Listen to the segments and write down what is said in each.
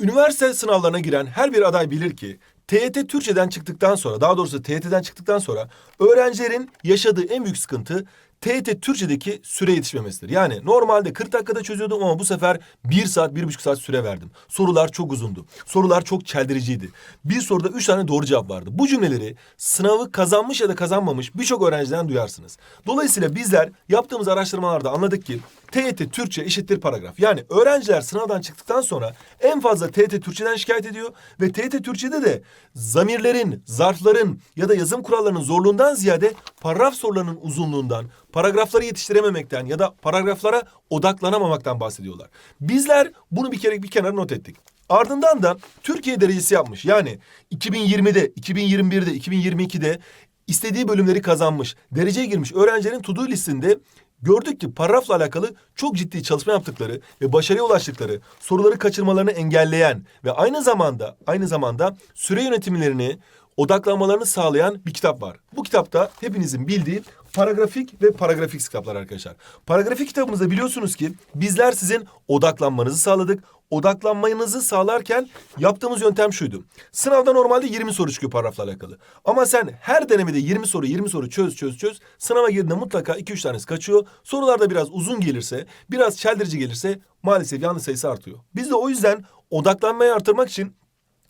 Üniversite sınavlarına giren her bir aday bilir ki TYT Türkçeden çıktıktan sonra daha doğrusu TYT'den çıktıktan sonra öğrencilerin yaşadığı en büyük sıkıntı TYT Türkçedeki süre yetişmemesidir. Yani normalde 40 dakikada çözüyordum ama bu sefer 1 saat, 1,5 saat süre verdim. Sorular çok uzundu. Sorular çok çeldiriciydi. Bir soruda 3 tane doğru cevap vardı. Bu cümleleri sınavı kazanmış ya da kazanmamış birçok öğrenciden duyarsınız. Dolayısıyla bizler yaptığımız araştırmalarda anladık ki TYT Türkçe eşittir paragraf. Yani öğrenciler sınavdan çıktıktan sonra en fazla TYT Türkçeden şikayet ediyor ve TYT Türkçede de zamirlerin, zarfların ya da yazım kurallarının zorluğundan ziyade paragraf sorularının uzunluğundan, paragrafları yetiştirememekten ya da paragraflara odaklanamamaktan bahsediyorlar. Bizler bunu bir kere bir kenara not ettik. Ardından da Türkiye derecesi yapmış. Yani 2020'de, 2021'de, 2022'de istediği bölümleri kazanmış, dereceye girmiş öğrencilerin to-do listinde gördük ki paragrafla alakalı çok ciddi çalışma yaptıkları ve başarıya ulaştıkları, soruları kaçırmalarını engelleyen ve aynı zamanda aynı zamanda süre yönetimlerini odaklanmalarını sağlayan bir kitap var. Bu kitapta hepinizin bildiği paragrafik ve paragrafik kitaplar arkadaşlar. Paragrafik kitabımızda biliyorsunuz ki bizler sizin odaklanmanızı sağladık. Odaklanmanızı sağlarken yaptığımız yöntem şuydu. Sınavda normalde 20 soru çıkıyor paragrafla alakalı. Ama sen her denemede 20 soru 20 soru çöz çöz çöz. Sınava girdiğinde mutlaka 2-3 tanesi kaçıyor. Sorularda biraz uzun gelirse, biraz çeldirici gelirse maalesef yanlış sayısı artıyor. Biz de o yüzden odaklanmayı artırmak için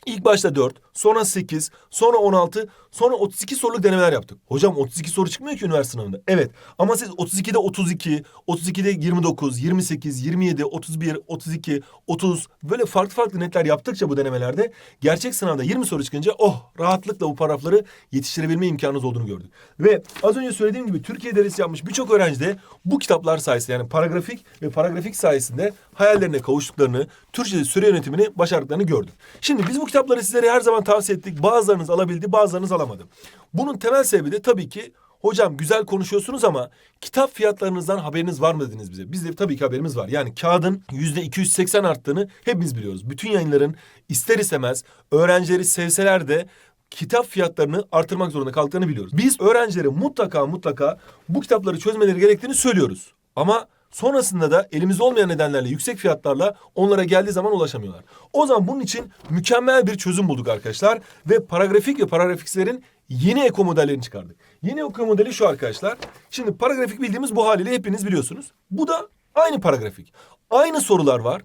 İlk başta 4, sonra 8, sonra 16, sonra 32 soruluk denemeler yaptık. Hocam 32 soru çıkmıyor ki üniversite sınavında. Evet ama siz 32'de 32, 32'de 29, 28, 27, 31, 32, 30 böyle farklı farklı netler yaptıkça bu denemelerde gerçek sınavda 20 soru çıkınca oh rahatlıkla bu paragrafları yetiştirebilme imkanınız olduğunu gördük. Ve az önce söylediğim gibi Türkiye derecesi yapmış birçok öğrenci de bu kitaplar sayesinde yani paragrafik ve paragrafik sayesinde hayallerine kavuştuklarını, Türkçe'de süre yönetimini başardıklarını gördük. Şimdi biz bu kitapları sizlere her zaman tavsiye ettik. Bazılarınız alabildi, bazılarınız alamadı. Bunun temel sebebi de tabii ki hocam güzel konuşuyorsunuz ama kitap fiyatlarınızdan haberiniz var mı dediniz bize. Biz de tabii ki haberimiz var. Yani kağıdın yüzde 280 arttığını hepimiz biliyoruz. Bütün yayınların ister istemez öğrencileri sevseler de kitap fiyatlarını artırmak zorunda kaldıklarını biliyoruz. Biz öğrencilere mutlaka mutlaka bu kitapları çözmeleri gerektiğini söylüyoruz. Ama sonrasında da elimizde olmayan nedenlerle yüksek fiyatlarla onlara geldiği zaman ulaşamıyorlar. O zaman bunun için mükemmel bir çözüm bulduk arkadaşlar ve paragrafik ve paragrafikslerin yeni eko modellerini çıkardık. Yeni eko modeli şu arkadaşlar. Şimdi paragrafik bildiğimiz bu haliyle hepiniz biliyorsunuz. Bu da aynı paragrafik. Aynı sorular var.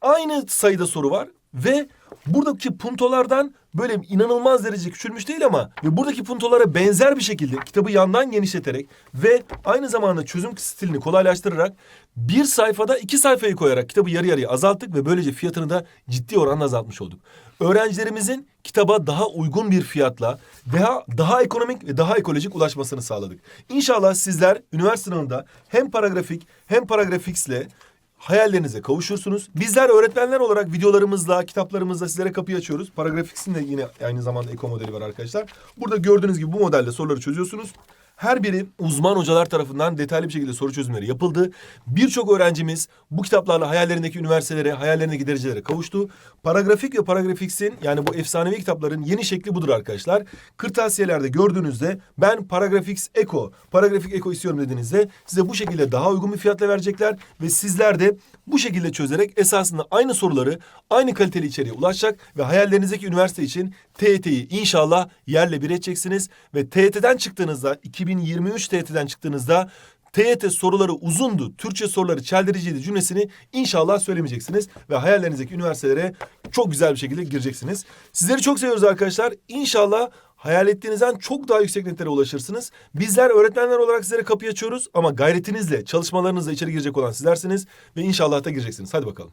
Aynı sayıda soru var ve buradaki puntolardan böyle inanılmaz derece küçülmüş değil ama ve buradaki puntolara benzer bir şekilde kitabı yandan genişleterek ve aynı zamanda çözüm stilini kolaylaştırarak bir sayfada iki sayfayı koyarak kitabı yarı yarıya azalttık ve böylece fiyatını da ciddi oranda azaltmış olduk. Öğrencilerimizin kitaba daha uygun bir fiyatla daha daha ekonomik ve daha ekolojik ulaşmasını sağladık. İnşallah sizler üniversite sınavında hem paragrafik hem paragrafiksle hayallerinize kavuşursunuz. Bizler öğretmenler olarak videolarımızla, kitaplarımızla sizlere kapıyı açıyoruz. Paragrafiksin de yine aynı zamanda eko modeli var arkadaşlar. Burada gördüğünüz gibi bu modelde soruları çözüyorsunuz. Her biri uzman hocalar tarafından detaylı bir şekilde soru çözümleri yapıldı. Birçok öğrencimiz bu kitaplarla hayallerindeki üniversitelere, hayallerindeki derecelere kavuştu. Paragrafik ve paragrafiksin yani bu efsanevi kitapların yeni şekli budur arkadaşlar. Kırtasiyelerde gördüğünüzde ben Paragrafix Eko, Paragrafik Eko istiyorum dediğinizde size bu şekilde daha uygun bir fiyatla verecekler ve sizler de bu şekilde çözerek esasında aynı soruları aynı kaliteli içeriğe ulaşacak ve hayallerinizdeki üniversite için TYT'yi inşallah yerle bir edeceksiniz ve TYT'den çıktığınızda 2023 TYT'den çıktığınızda TYT soruları uzundu, Türkçe soruları çeldiriciydi cümlesini inşallah söylemeyeceksiniz ve hayallerinizdeki üniversitelere çok güzel bir şekilde gireceksiniz. Sizleri çok seviyoruz arkadaşlar. İnşallah hayal ettiğinizden çok daha yüksek netlere ulaşırsınız. Bizler öğretmenler olarak sizlere kapıyı açıyoruz ama gayretinizle, çalışmalarınızla içeri girecek olan sizlersiniz ve inşallah da gireceksiniz. Hadi bakalım.